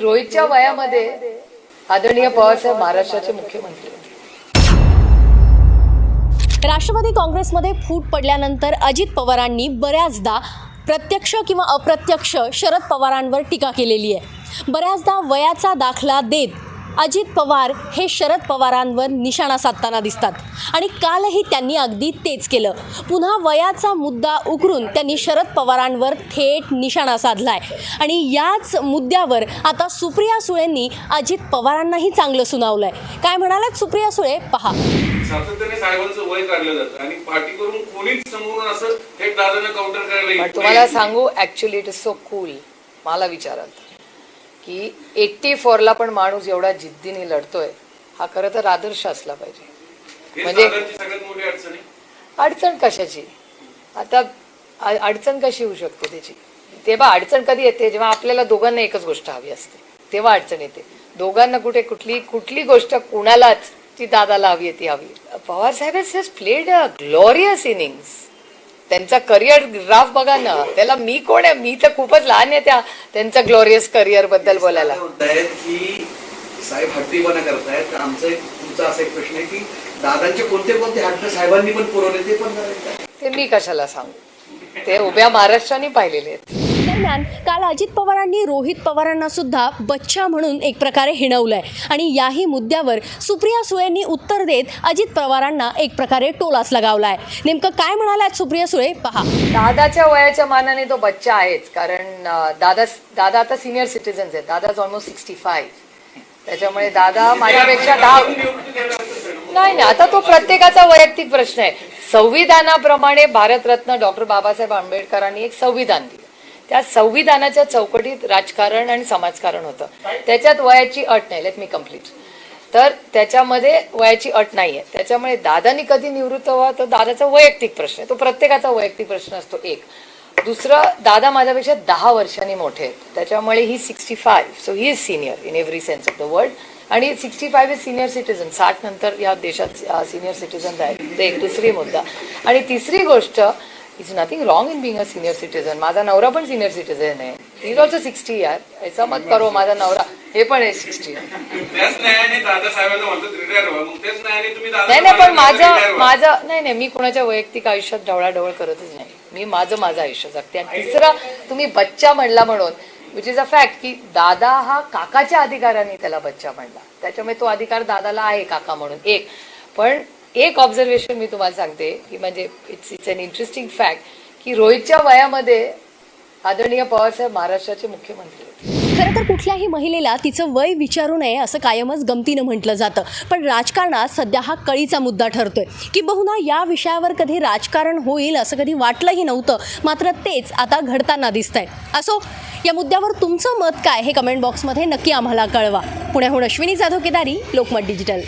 रोहितच्या वयामध्ये आदरणीय पवारसाहेब महाराष्ट्राचे मुख्यमंत्री. राष्ट्रवादी काँग्रेसमध्ये फूट पडल्यानंतर अजित पवारांनी बऱ्याचदा प्रत्यक्ष किंवा अप्रत्यक्ष शरद पवारांवर टीका केलेली आहे. बऱ्याचदा वयाचा दाखला देत अजित पवार हे शरद पवारांवर निशाणा साधताना दिसतात. आणि कालही त्यांनी अगदी तेच केलं. पुन्हा वयाचा मुद्दा उकरून त्यांनी शरद पवारांवर थेट निशाणा साधलाय. आणि याच मुद्द्यावर आता सुप्रिया सुळेंनी अजित पवारांनाही चांगलं सुनावलंय. काय म्हणालात सुप्रिया सुळे? पहा. सातत्याने साहेबांचं वय काढलं जातं आणि पार्टी करून कोणीच समोरून असं थेट दादांना काउंटर करायला तुम्हाला. सांगू actually it is so cool मला विचाराल तर, की एट्टी फोरला पण माणूस एवढा जिद्दीने लढतोय हा खरं तर आदर्श असला पाहिजे. म्हणजे- अडचण कशाची? आता अडचण कशी होऊ शकते त्याची? तेव्हा अडचण कधी येते? जेव्हा आपल्याला दोघांना एकच गोष्ट हवी असते. तेव्हा अडचण येते. दोघांना कुठे कुठली कुठली गोष्ट कुणालाच ती दादाला हवी ती हवी पवार साहेब has played a glorious innings त्यांचा करिअर ग्राफ बघा ना. त्याला मी कोण आहे? मी तर खूपच लहान आहे त्या त्यांच्या ग्लोरियस करिअरबद्दल बोलायला. की साहेब हट्टीपणा करतायत. तर आमचा एक तुमचा असा एक प्रश्न आहे की दादांचे कोणते कोणते हट्ट साहेबांनी पण पुरवले ते पण ते मी कशाला सांगू? ते उभ्या महाराष्ट्राने पाहिलेले आहेत. दरम्यान काल अजित पवारांनी रोहित पवारांना सुद्धा बच्चा म्हणून एक प्रकारे हिणवलंय. आणि याही मुद्द्यावर सुप्रिया सुळेंनी उत्तर देत अजित पवारांना एक प्रकारे टोलास लगावलाय. नेमकं काय म्हणाल्यात सुप्रिया सुळे? पहा. दादाच्या वयाच्या मानाने तो बच्चा आहेच. कारण दादा दादा आता सिनियर सिटीजन आहेत. दादा ऑलमोस्ट सिक्स्टी फाईव्ह त्याच्यामुळे दादा माझ्यापेक्षा दहा नाही नाही. आता तो प्रत्येकाचा वैयक्तिक प्रश्न आहे. संविधानाप्रमाणे भारतरत्न डॉक्टर बाबासाहेब आंबेडकरांनी एक संविधान दिलं. त्या संविधानाच्या चौकटीत राजकारण आणि समाजकारण होतं. त्याच्यात वयाची अट नाही लेट मी कंप्लीट तर त्याच्यामध्ये वयाची अट नाही आहे त्याच्यामुळे दादानी कधी निवृत्त व्हावं तो दादाचा वैयक्तिक प्रश्न आहे. तो प्रत्येकाचा वैयक्तिक प्रश्न असतो एक. दुसरं दादा माझ्यापेक्षा दहा वर्षांनी मोठे आहेत. त्याच्यामुळे ही sixty five so he is senior in every sense of the world आणि sixty five is senior citizen साठ नंतर या देशात सिनियर सिटीजन आहेत ते एक दुसरी मुद्दा. आणि तिसरी गोष्ट is nothing wrong in being a senior citizen माझा नवरा पण सिनियर सिटीजन आहे. इज ऑल्सो सिक्स्टी यार. याचा मत करो माझा नवरा. हे पण आहे सिक्स्टी नाही नाही पण माझं. माझं नाही नाही मी कुणाच्या वैयक्तिक आयुष्यात ढवळाढवळ करतच नाही. मी माझं माझं आयुष्य जगते. आणि तिसरं तुम्ही बच्चा म्हणला म्हणून विच इज अ फॅक्ट की दादा हा काकाच्या अधिकाराने त्याला बच्चा म्हणला. त्याच्यामुळे तो अधिकार दादाला आहे काका म्हणून. एक. पण एक ऑब्झर्वेशन मी तुम्हाला सांगते की म्हणजे it's it's an interesting fact की रोहितच्या वयामध्ये आदरणीय पवारसाहेब महाराष्ट्राचे मुख्यमंत्री होते. खरं तर कुठल्याही महिलेला तिचं वय विचारू नये असं कायमच गमतीनं म्हटलं जातं. पण राजकारणात सध्या हा कळीचा मुद्दा ठरतोय की बहुना या विषयावर कधी राजकारण होईल असं कधी वाटलंही नव्हतं मात्र तेच आता घडताना दिसतंय. असो या मुद्द्यावर तुमचं मत काय हे कमेंट बॉक्समध्ये नक्की आम्हाला कळवा. पुण्याहून अश्विनी जाधव केदारी लोकमत डिजिटल.